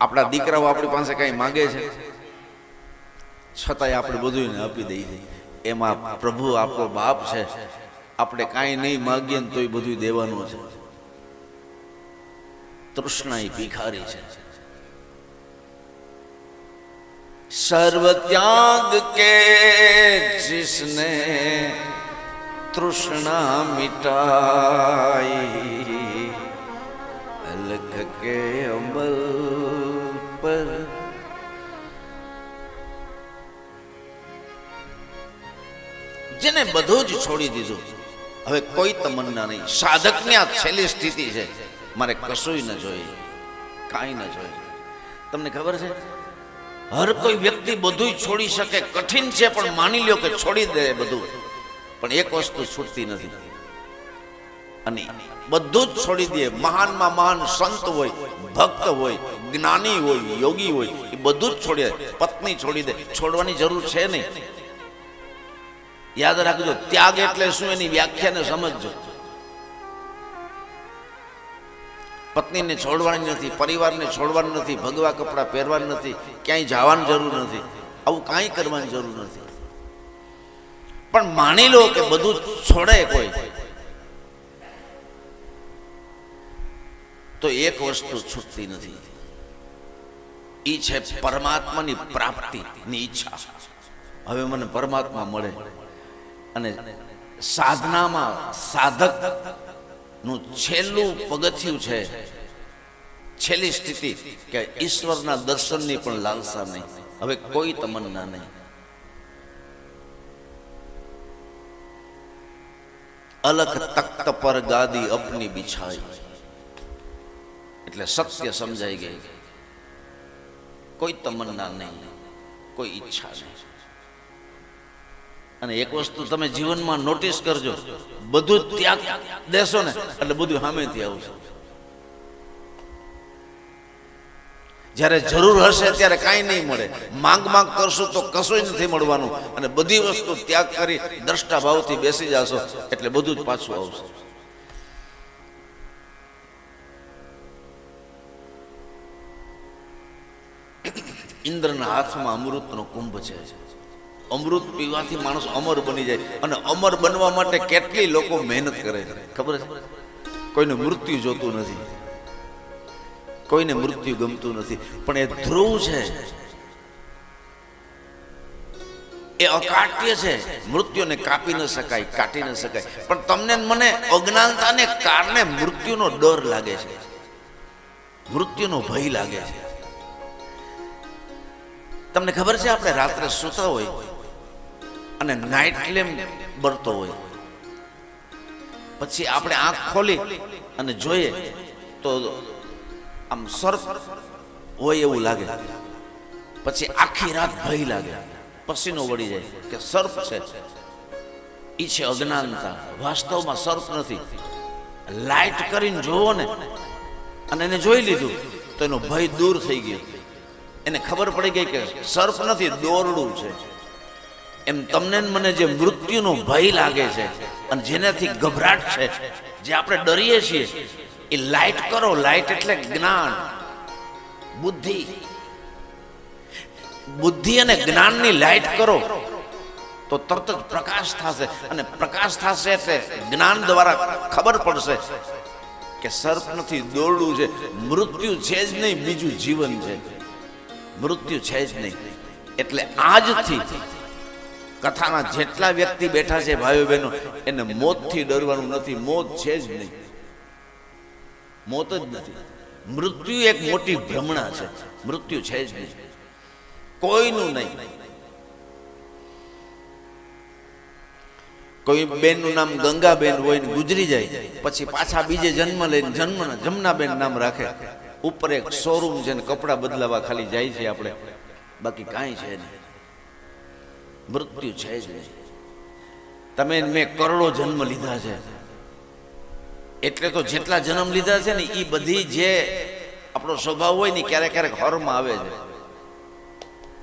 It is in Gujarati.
આપણા દીકરાઓ આપણી પાસે કઈ માંગે છે? છતાંય આપણે બધું આપી દઈએ એમાં પ્રભુ આપણો બાપ છે. આપણે કાંઈ નહીં માગીએ ને તોય બધું દેવાનું છે. તૃષ્ણા એ ભિખારી છે. સર્વ ત્યાગ કે જિસને તૃષ્ણા મિટાઈ. લખ કે અમલ पर જેને બધું જ છોડી દીધું. હવે કોઈ તમન્ના નહીં. સાધકની આ છેલ્લી સ્થિતિ છે. મારે કશું ન જોઈએ. કાંઈ ન જોઈએ. તમને ખબર છે? હર કોઈ વ્યક્તિ બધું છોડી શકે. કઠિન છે, પણ માની લ્યો કે છોડી દે બધું. પણ એક વસ્તુ છૂટતી નથી. અને બધું જ છોડી દે. મહાનમાં મહાન સંત હોય, ભક્ત હોય, જ્ઞાની હોય, યોગી હોય, એ બધું જ છોડી. દે પત્ની છોડી દે. છોડવાની જરૂર છે નહીં. યાદ રાખજો, ત્યાગ એટલે શું? એની વ્યાખ્યાને સમજજો. પત્નીને છોડવાની નથી, પરિવારને છોડવાનું નથી, ભગવા કપડાં પહેરવાનું નથી, ક્યાંય જવાની જરૂર નથી. આવું કાંઈ કરવાની જરૂર નથી. પણ માની લો કે બધું છોડે કોઈ. તો એક વસ્તુ છૂટતી નથી. એ છે પરમાત્માની પ્રાપ્તિની ઈચ્છા. હવે મને પરમાત્મા મળે અને સાધનામાં સાધકનું છેલ્લું પગથિયું છે, છેલ્લી સ્થિતિ કે ઈશ્વરના દર્શનની પણ લાલસા નહીં. હવે કોઈ તમન્ના નહીં. અલગ તખ્ત પર ગાદી અપની બિછાઈ. એટલે સત્ય સમજાઈ ગઈ. કોઈ તમન્ના નહીં, કોઈ ઈચ્છા નહીં. અને એક વસ્તુ તમે જીવનમાં નોટિસ કરજો, બધું ત્યાગ દેશો ને, એટલે બધું સામેથી આવશે. જ્યારે જરૂર હશે ત્યારે કાંઈ નહીં મળે. માંગ માંગ કરશું તો કશું નથી મળવાનું. અને બધી વસ્તુ ત્યાગ કરી દ્રષ્ટા ભાવથી બેસી જશો, એટલે બધું જ પાછું આવશે. ઇન્દ્રના હાથમાં અમૃતનો કુંભ છે. અમૃત પીવાથી માણસ અમર બની જાય અને અમર બનવા માટે કેટલી લોકો મહેનત કરે છે. ખબર છે? કોઈને મૃત્યુ જોતું નથી. કોઈને મૃત્યુ ગમતું નથી. પણ એ ધ્રુવ છે. એ અકાટ્ય છે. મૃત્યુને કાપી ન શકાય કાટી ન શકાય. પણ તમને મને અજ્ઞાનતાને કારણે મૃત્યુનો ડર લાગે છે. મૃત્યુનો ભય લાગે છે. તમને ખબર છે આપણે રાત્રે સૂતા હોય અને નાઇટ લેમ્પ બળતો હોય. પછી આપણે આંખ ખોલી અને જોઈએ તો આમ સર્પ હોય એવું લાગે. પછી આખી રાત ભય લાગે. પસીનો વળી જાય કે સર્પ છે. એ છે અજ્ઞાનતા. વાસ્તવમાં સર્પ નથી. લાઈટ કરીને જોવો ને. અને એને જોઈ લીધું તો એનો ભય દૂર થઈ ગયો. એને ખબર પડી ગઈ કે સર્પ નથી, દોરડું છે. એમ તમને મને જે મૃત્યુનો ભય લાગે છે અને જેનાથી ગભરાટ છે, જે આપણે ડરીએ છીએ, એ લાઈટ કરો, લાઈટ એટલે જ્ઞાન. બુદ્ધિ. બુદ્ધિ અને જ્ઞાનની લાઈટ કરો, તો તરત જ પ્રકાશ થશે. અને પ્રકાશ થશે એટલે જ્ઞાન દ્વારા ખબર પડશે કે સર્પ નથી, દોરડું છે. મૃત્યુ છે જ નહીં, બીજું જીવન છે. મૃત્યુ છે જ નહીં. એટલે આજથી કથાના જેટલા વ્યક્તિ બેઠા છે ભાઈઓ બહેનો, એને મોતથી ડરવાનું નથી. મોત છે જ નહીં. મોત જ નથી. મૃત્યુ એક મોટી ભ્રમણા છે. મૃત્યુ છે જ નહીં. કોઈનું નહીં. કોઈ બેનનું નામ ગંગાબેન હોય ગુજરી જાય, પછી પાછા બીજે જન્મ લઈને જન્મ જમનાબેન નામ રાખે. ઉપર એક શોરૂમ છે ને કપડાં બદલાવા ખાલી જાય છે આપણે. બાકી કાંઈ છે નહીં. મૃત્યુ છે જ નહીં. તમે મેં કરોડો જન્મ લીધા છે. એટલે તો જેટલા જન્મ લીધા છે ને એ બધી જે આપણો સ્વભાવ હોય ને ક્યારેક ક્યારેક હરમાં આવે છે.